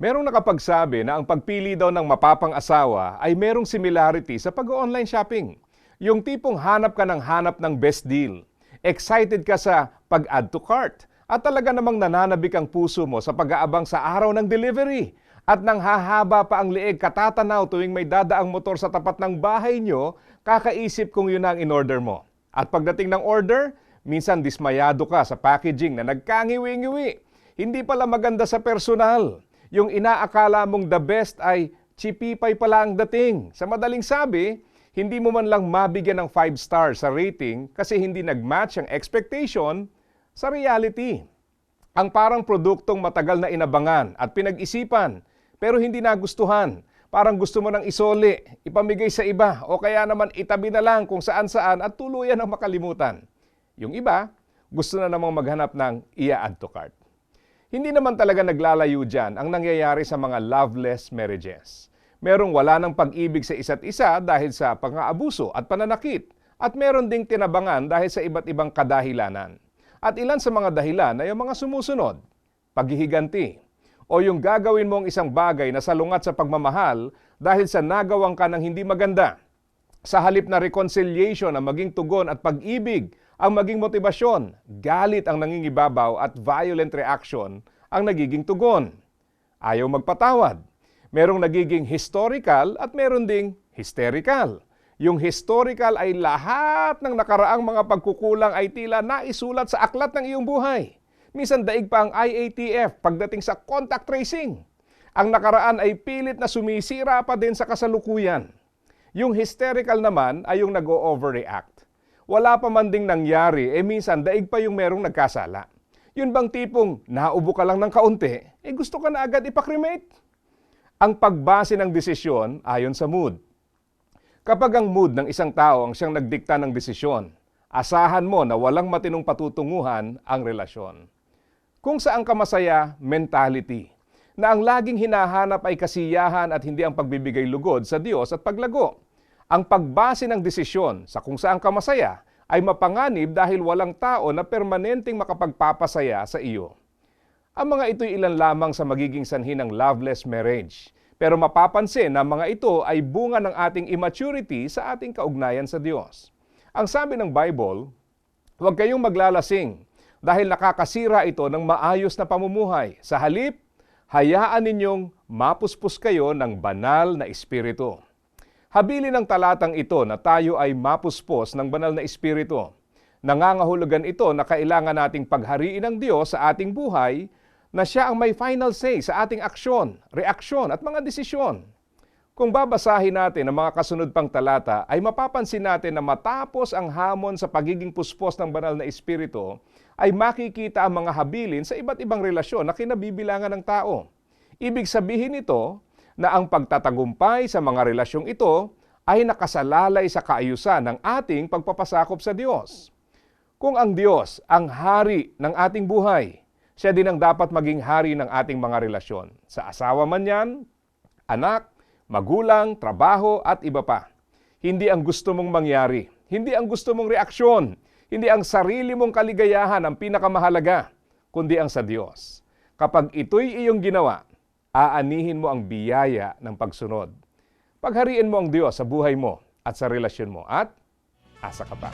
Merong nakapagsabi na ang pagpili daw ng mapapang asawa ay merong similarity sa pag-online shopping. Yung tipong hanap ka ng hanap ng best deal. Excited ka sa pag-add to cart. At talaga namang nananabik ang puso mo sa pag-aabang sa araw ng delivery. At nang hahaba pa ang leeg katatanaw tuwing may dadaang motor sa tapat ng bahay nyo, kakaisip kung yun ang in-order mo. At pagdating ng order, minsan dismayado ka sa packaging na nagkangiwi-ngiwi. Hindi pala maganda sa personal. Yung inaakala mong the best ay chipipay pala ang dating. Sa madaling sabi, hindi mo man lang mabigyan ng 5 stars sa rating kasi hindi nag-match ang expectation sa reality. Ang parang produktong matagal na inabangan at pinag-isipan pero hindi nagustuhan. Parang gusto mo nang isoli, ipamigay sa iba o kaya naman itabi na lang kung saan-saan at tuluyan ang makalimutan. Yung iba, gusto na namang maghanap ng ia-add to cart. Hindi naman talaga naglalayo dyan ang nangyayari sa mga loveless marriages. Merong wala ng pag-ibig sa isa't isa dahil sa pang-aabuso at pananakit at meron ding tinabangan dahil sa iba't ibang kadahilanan. At ilan sa mga dahilan ay ang mga sumusunod, paghihiganti, o yung gagawin mong isang bagay na salungat sa pagmamahal dahil sa nagawang ka ng hindi maganda. Sa halip na reconciliation ang maging tugon at pag-ibig ang maging motibasyon, galit ang nangingibabaw at violent reaction ang nagiging tugon. Ayaw magpatawad. Merong nagiging historical at meron ding hysterical. Yung historical ay lahat ng nakaraang mga pagkukulang ay tila naisulat sa aklat ng iyong buhay. Minsan daig pa ang IATF pagdating sa contact tracing. Ang nakaraan ay pilit na sumisira pa din sa kasalukuyan. Yung hysterical naman ay yung nag-overreact wala pa man ding nangyari, eh minsan daig pa yung merong nagkasala. Yun bang tipong naubo ka lang ng kaunti, eh gusto ka na agad ipakremate? Ang pagbase ng desisyon ayon sa mood. Kapag ang mood ng isang tao ang siyang nagdikta ng desisyon, asahan mo na walang matinong patutunguhan ang relasyon. Kung saan ka masaya, mentality. Na ang laging hinahanap ay kasiyahan at hindi ang pagbibigay lugod sa Diyos at paglago. Ang pagbase ng desisyon sa kung saan ka masaya ay mapanganib dahil walang tao na permanenteng makapagpapasaya sa iyo. Ang mga ito'y ilan lamang sa magiging sanhi ng loveless marriage. Pero mapapansin na mga ito ay bunga ng ating immaturity sa ating kaugnayan sa Diyos. Ang sabi ng Bible, huwag kayong maglalasing dahil nakakasira ito ng maayos na pamumuhay. Sa halip, hayaan ninyong mapuspos kayo ng banal na espiritu. Habilin ng talatang ito na tayo ay mapuspos ng banal na espiritu. Nangangahulugan ito na kailangan nating paghariin ng Diyos sa ating buhay na siya ang may final say sa ating aksyon, reaksyon at mga desisyon. Kung babasahin natin ang mga kasunod pang talata, ay mapapansin natin na matapos ang hamon sa pagiging puspos ng banal na espiritu, ay makikita ang mga habilin sa iba't ibang relasyon na kinabibilangan ng tao. Ibig sabihin nito na ang pagtatagumpay sa mga relasyong ito ay nakasalalay sa kaayusan ng ating pagpapasakop sa Diyos. Kung ang Diyos ang hari ng ating buhay, siya din ang dapat maging hari ng ating mga relasyon. Sa asawa man yan, anak, magulang, trabaho at iba pa. Hindi ang gusto mong mangyari, hindi ang gusto mong reaksyon, hindi ang sarili mong kaligayahan ang pinakamahalaga, kundi ang sa Diyos. Kapag ito'y iyong ginawa, aanihin mo ang biyaya ng pagsunod. Paghariin mo ang Diyos sa buhay mo at sa relasyon mo at asa ka pa.